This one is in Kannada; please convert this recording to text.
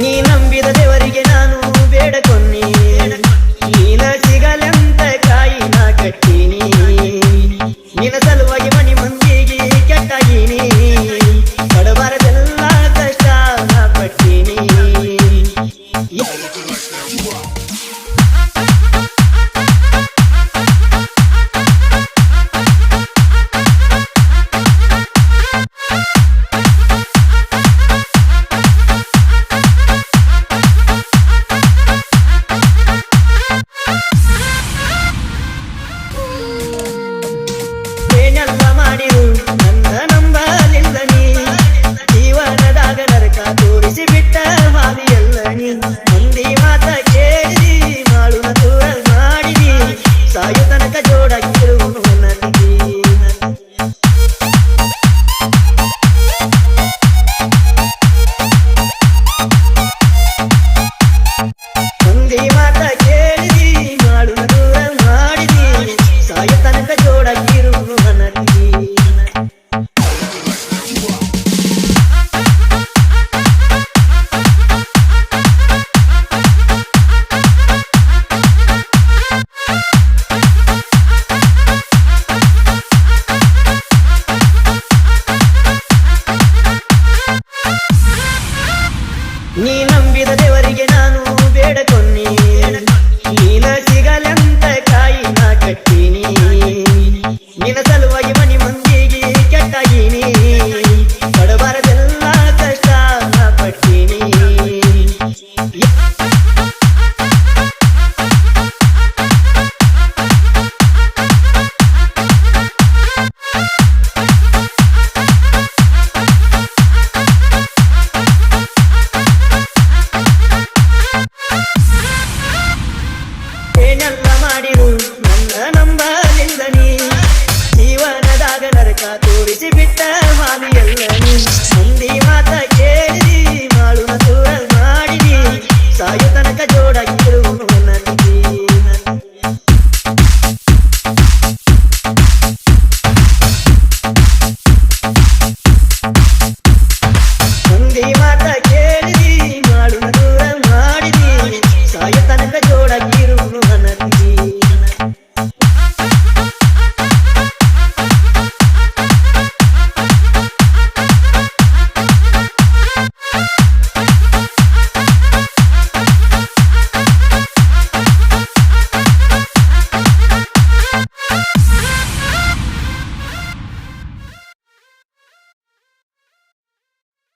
ನೀ ನಂಬಿದ ದೇವರಿಗೆ ನಾನು ಬೇಡಕೊನ್ನಿ ನೀನ ಸಿಗಲೆಂತ ಕಾಯಿನ ಕಟ್ಟಿನಿ. ನೀನ ಸಲುವಾಗಿ ಕೆಟ್ಟವಾಗಿ ಮನಿ ಮಂದಿಗೆ ಕೆಟ್ಟಾಗಿನಿ